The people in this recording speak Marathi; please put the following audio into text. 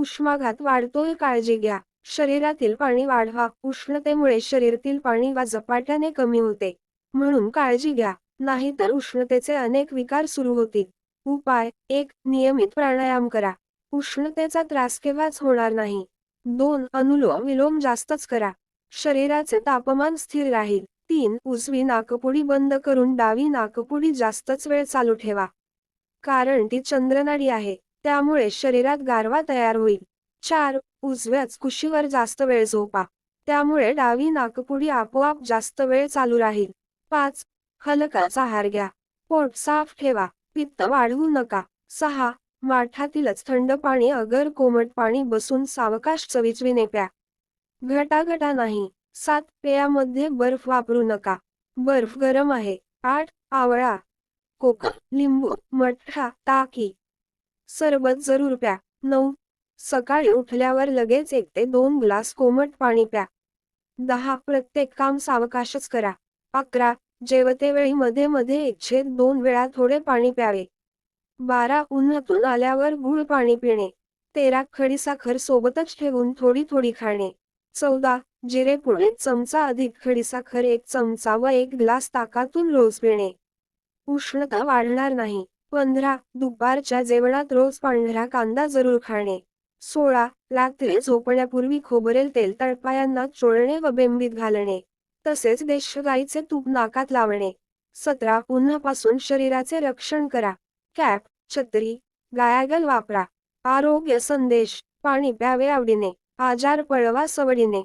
उष्माघात वाढतोय काळजी घ्या. शरीरातील पाणी वाढवा. उष्णतेमुळे शरीरातील पाणी वा झपाट्याने कमी होते. म्हणून काळजी घ्या. नाहीतर उष्णतेचे अनेक विकार सुरू होतील. उपाय. एक नियमित प्राणायाम करा. उष्णतेचा त्रास केव्हाच होणार नाही. दोन अनुलोम विलोम जास्तच करा. शरीराचे तापमान स्थिर राहील. तीन उजवी नाकपुडी बंद करून डावी नाकपुडी जास्तच वेळ चालू ठेवा. कारण ती चंद्रनाडी आहे. त्यामुळे शरीरात गारवा तयार होईल. चार उजव्याच कुशीवर जास्त वेळ झोपा. त्यामुळे डावी नाकपुडी आपोआप जास्त वेळ चालू राहील. पाच हलकाचा आहार घ्या. पोट साफ ठेवा. पित्त वाढवू नका. सहा माठातीलच थंड पाणी अगर कोमट पाणी बसून सावकाश चविचवीने प्या. घटाघटा नाही. सात पेयामध्ये बर्फ वापरू नका. बर्फ गरम आहे. आठ आवळा कोका लिंबू मठ्ठा ताकी सरबत जरूर प्या. नऊ. सकाळी उठल्यावर लगेच एक ते दोन ग्लास कोमट पाणी प्या. दहा. प्रत्येक काम सावकाशच करा. अकरा. जेवतेवेळी मध्ये मध्ये एकशे दोन वेळा थोडे पाणी प्यावे. बारा. उन्हातून आल्यावर गुळ पाणी पिणे. तेरा. खडीसाखर सोबतच ठेवून थोडी थोडी खाणे. चौदा. जिरेपुड एक चमचा अधिक खडीसाखर एक चमचा व एक ग्लास ताकातून रोज पिणे. उष्णता वाढणार नाही. पंधरा दुपारच्या जेवणात रोज पांढरा कांदा जरूर खाणे. सोळा रात्री झोपण्यापूर्वी खोबरेल तेल तळपायांना चोळणे व बेंबीत घालणे. तसेच देशगाईचे तूप नाकात लावणे. सतरा उन्हापासून शरीराचे रक्षण करा. कॅप छत्री गायागल वापरा. आरोग्य संदेश पाणी प्यावे आवडीने. आजार पळवा सवडीने.